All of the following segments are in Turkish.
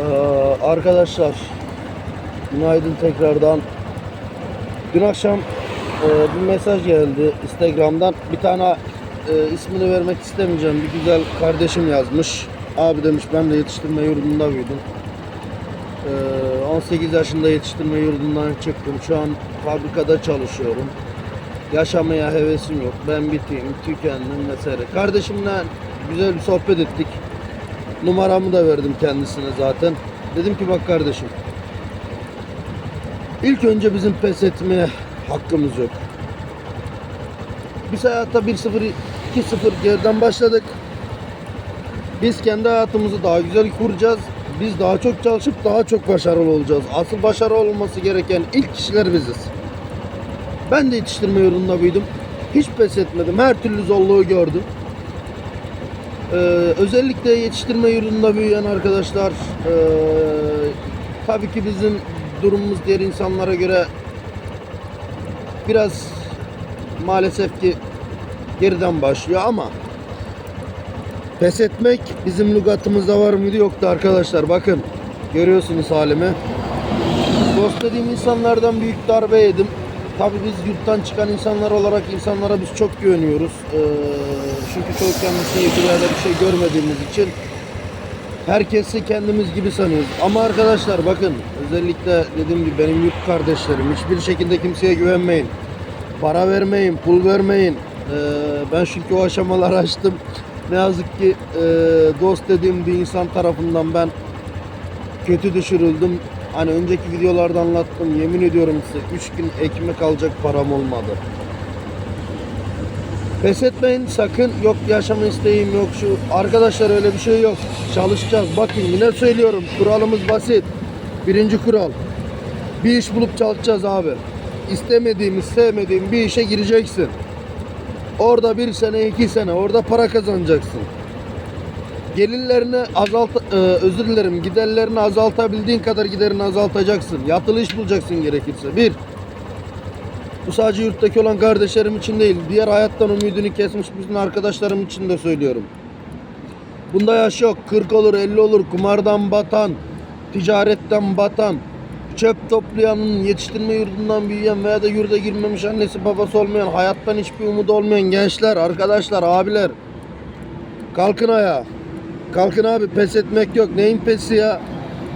Ee, arkadaşlar günaydın tekrardan. Dün akşam e, bir mesaj geldi Instagram'dan. Bir tane e, ismini vermek istemeyeceğim bir güzel kardeşim yazmış. Abi demiş ben de yetiştirme yurdunda büyüdüm. Ee, 18 yaşında yetiştirme yurdundan çıktım. Şu an fabrikada çalışıyorum. Yaşamaya hevesim yok. Ben biteyim, tükendim vesaire. Kardeşimle güzel bir sohbet ettik. Numaramı da verdim kendisine zaten. Dedim ki bak kardeşim. İlk önce bizim pes etmeye hakkımız yok. Biz hayatta 1-0, 2-0 geriden başladık. Biz kendi hayatımızı daha güzel kuracağız. Biz daha çok çalışıp daha çok başarılı olacağız. Asıl başarılı olması gereken ilk kişiler biziz. Ben de yetiştirme yolunda büyüdüm. Hiç pes etmedim. Her türlü zorluğu gördüm. Ee, özellikle yetiştirme yurdunda büyüyen arkadaşlar ee, tabii ki bizim durumumuz diğer insanlara göre biraz maalesef ki geriden başlıyor ama pes etmek bizim lügatımızda var mıydı? Yoktu arkadaşlar. Bakın görüyorsunuz halimi. Dost dediğim insanlardan büyük darbe yedim tabi biz yurttan çıkan insanlar olarak insanlara biz çok güveniyoruz Ee, çünkü çocukken bir yerde bir şey görmediğimiz için herkesi kendimiz gibi sanıyoruz ama arkadaşlar bakın özellikle dediğim gibi benim yurt kardeşlerim hiçbir şekilde kimseye güvenmeyin para vermeyin, pul vermeyin. Ee, ben çünkü o aşamaları açtım. Ne yazık ki e, dost dediğim bir insan tarafından ben kötü düşürüldüm. Hani önceki videolarda anlattım. Yemin ediyorum size 3 gün ekmek alacak param olmadı. Pes etmeyin sakın. Yok yaşama isteğim yok şu. Arkadaşlar öyle bir şey yok. Çalışacağız. Bakın yine söylüyorum. Kuralımız basit. Birinci kural. Bir iş bulup çalışacağız abi. İstemediğimiz, sevmediğin bir işe gireceksin. Orada bir sene, iki sene, orada para kazanacaksın. Gelirlerini azalt, e, özür dilerim, giderlerini azaltabildiğin kadar giderini azaltacaksın. Yatılı iş bulacaksın gerekirse. Bir, bu sadece yurttaki olan kardeşlerim için değil, diğer hayattan ümidini kesmiş bütün arkadaşlarım için de söylüyorum. Bunda yaş yok. 40 olur, 50 olur. Kumardan batan, ticaretten batan, çöp toplayanın, yetiştirme yurdundan büyüyen veya da yurda girmemiş annesi babası olmayan, hayattan hiçbir umudu olmayan gençler, arkadaşlar, abiler. Kalkın ayağa. Kalkın abi pes etmek yok. Neyin pesi ya?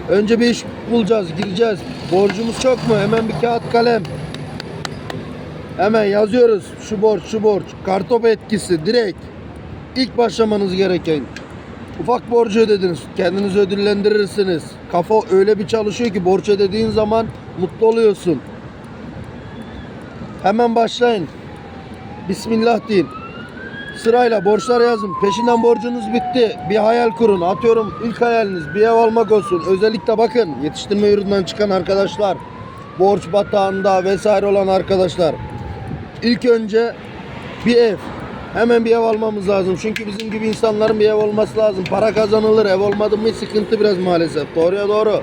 Önce bir iş bulacağız, gireceğiz. Borcumuz çok mu? Hemen bir kağıt kalem. Hemen yazıyoruz. Şu borç, şu borç. Kartopu etkisi direkt. İlk başlamanız gereken. Ufak borcu ödediniz. Kendinizi ödüllendirirsiniz. Kafa öyle bir çalışıyor ki borç ödediğin zaman mutlu oluyorsun. Hemen başlayın. Bismillah deyin. Sırayla borçlar yazın. Peşinden borcunuz bitti. Bir hayal kurun. Atıyorum ilk hayaliniz bir ev almak olsun. Özellikle bakın yetiştirme yurdundan çıkan arkadaşlar. Borç batağında vesaire olan arkadaşlar. İlk önce bir ev. Hemen bir ev almamız lazım. Çünkü bizim gibi insanların bir ev olması lazım. Para kazanılır. Ev olmadı mı sıkıntı biraz maalesef. Doğruya doğru.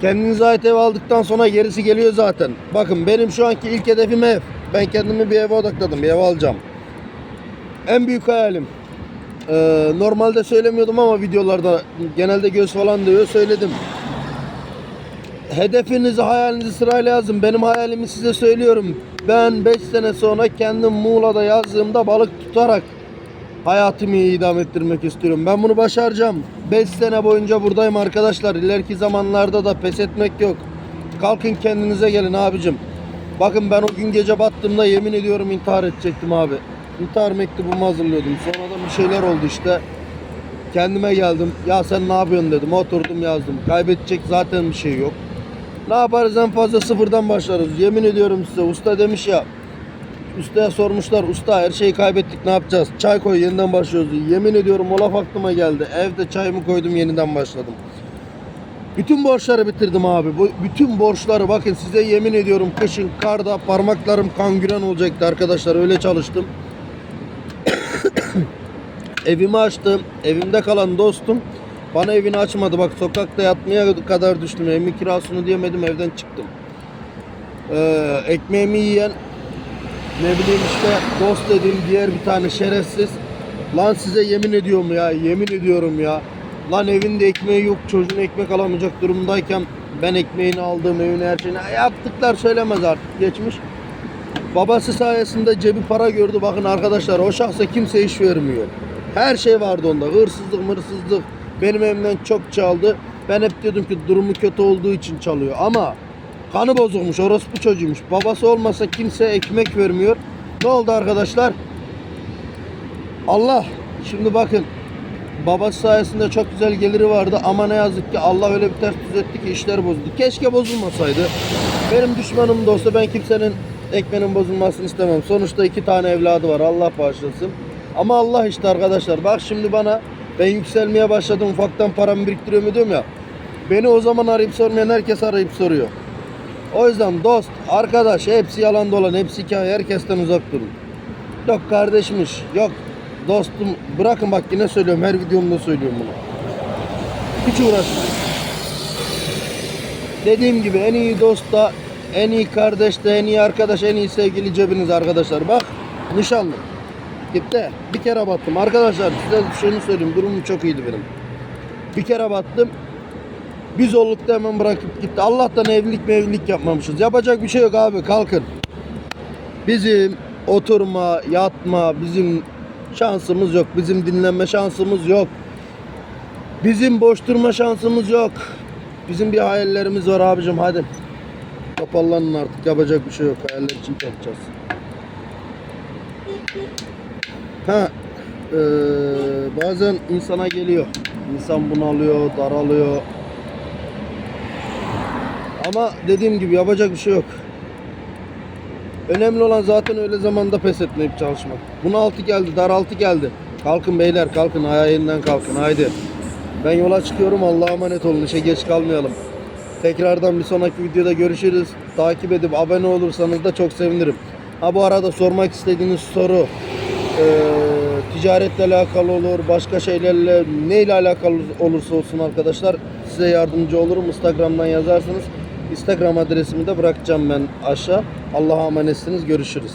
Kendinize ait ev aldıktan sonra gerisi geliyor zaten. Bakın benim şu anki ilk hedefim ev. Ben kendimi bir eve odakladım. Bir ev alacağım. En büyük hayalim. Ee, normalde söylemiyordum ama videolarda genelde göz falan diyor söyledim. Hedefinizi, hayalinizi sırayla yazın. Benim hayalimi size söylüyorum. Ben 5 sene sonra kendim Muğla'da yazdığımda balık tutarak hayatımı idam ettirmek istiyorum. Ben bunu başaracağım. 5 sene boyunca buradayım arkadaşlar. İleriki zamanlarda da pes etmek yok. Kalkın kendinize gelin abicim. Bakın ben o gün gece battığımda yemin ediyorum intihar edecektim abi. İntihar mektubumu hazırlıyordum. Sonradan bir şeyler oldu işte. Kendime geldim. Ya sen ne yapıyorsun dedim. Oturdum yazdım. Kaybedecek zaten bir şey yok. Ne yaparız en fazla sıfırdan başlarız. Yemin ediyorum size usta demiş ya. Ustaya sormuşlar usta her şeyi kaybettik ne yapacağız? Çay koy yeniden başlıyoruz. Yemin ediyorum o laf aklıma geldi. Evde çayımı koydum yeniden başladım. Bütün borçları bitirdim abi. Bu bütün borçları bakın size yemin ediyorum kışın karda parmaklarım kangren olacaktı arkadaşlar öyle çalıştım. Evimi açtım. Evimde kalan dostum bana evini açmadı. Bak sokakta yatmaya kadar düştüm. Evimin kirasını diyemedim evden çıktım. Ee, ekmeğimi yiyen ne bileyim işte dost dediğim diğer bir tane şerefsiz. Lan size yemin ediyorum ya yemin ediyorum ya. Lan evinde ekmeği yok çocuğun ekmek alamayacak durumdayken ben ekmeğini aldım evine her şeyini yaptıklar söylemez artık geçmiş. Babası sayesinde cebi para gördü. Bakın arkadaşlar o şahsa kimse iş vermiyor. Her şey vardı onda. Hırsızlık, mırsızlık. Benim evimden çok çaldı. Ben hep diyordum ki durumu kötü olduğu için çalıyor. Ama kanı bozukmuş. Orospu çocuğuymuş. Babası olmasa kimse ekmek vermiyor. Ne oldu arkadaşlar? Allah. Şimdi bakın. Babası sayesinde çok güzel geliri vardı ama ne yazık ki Allah öyle bir ters düz etti ki işler bozuldu. Keşke bozulmasaydı. Benim düşmanım da olsa ben kimsenin ekmeğinin bozulmasını istemem. Sonuçta iki tane evladı var Allah bağışlasın. Ama Allah işte arkadaşlar. Bak şimdi bana ben yükselmeye başladım ufaktan paramı biriktiriyorum diyorum ya. Beni o zaman arayıp sormayan herkes arayıp soruyor. O yüzden dost, arkadaş hepsi yalan dolan, hepsi hikaye. Herkesten uzak durun. Yok kardeşmiş, yok dostum. Bırakın bak yine söylüyorum, her videomda söylüyorum bunu. Hiç uğraşmayın. Dediğim gibi en iyi dost da, en iyi kardeş de, en iyi arkadaş, en iyi sevgili cebiniz arkadaşlar. Bak nişanlı. Gitti. Bir kere battım. Arkadaşlar size şunu söyleyeyim. Durumum çok iyiydi benim. Bir kere battım. Biz oldukta hemen bırakıp gitti. Allah'tan evlilik mevlilik yapmamışız. Yapacak bir şey yok abi kalkın. Bizim oturma, yatma, bizim şansımız yok. Bizim dinlenme şansımız yok. Bizim boş durma şansımız yok. Bizim bir hayallerimiz var abicim hadi. Toparlanın artık yapacak bir şey yok. Hayaller için yapacağız. Ha, eee, bazen insana geliyor. İnsan bunalıyor, daralıyor. Ama dediğim gibi yapacak bir şey yok. Önemli olan zaten öyle zamanda pes etmeyip çalışmak. Bunaltı geldi, daraltı geldi. Kalkın beyler, kalkın ayağa yeniden kalkın haydi. Ben yola çıkıyorum. Allah'a emanet olun. İşe geç kalmayalım. Tekrardan bir sonraki videoda görüşürüz. Takip edip abone olursanız da çok sevinirim. Ha bu arada sormak istediğiniz soru ticaretle alakalı olur, başka şeylerle neyle alakalı olursa olsun arkadaşlar size yardımcı olurum. Instagram'dan yazarsınız. Instagram adresimi de bırakacağım ben aşağı. Allah'a emanetsiniz. Görüşürüz.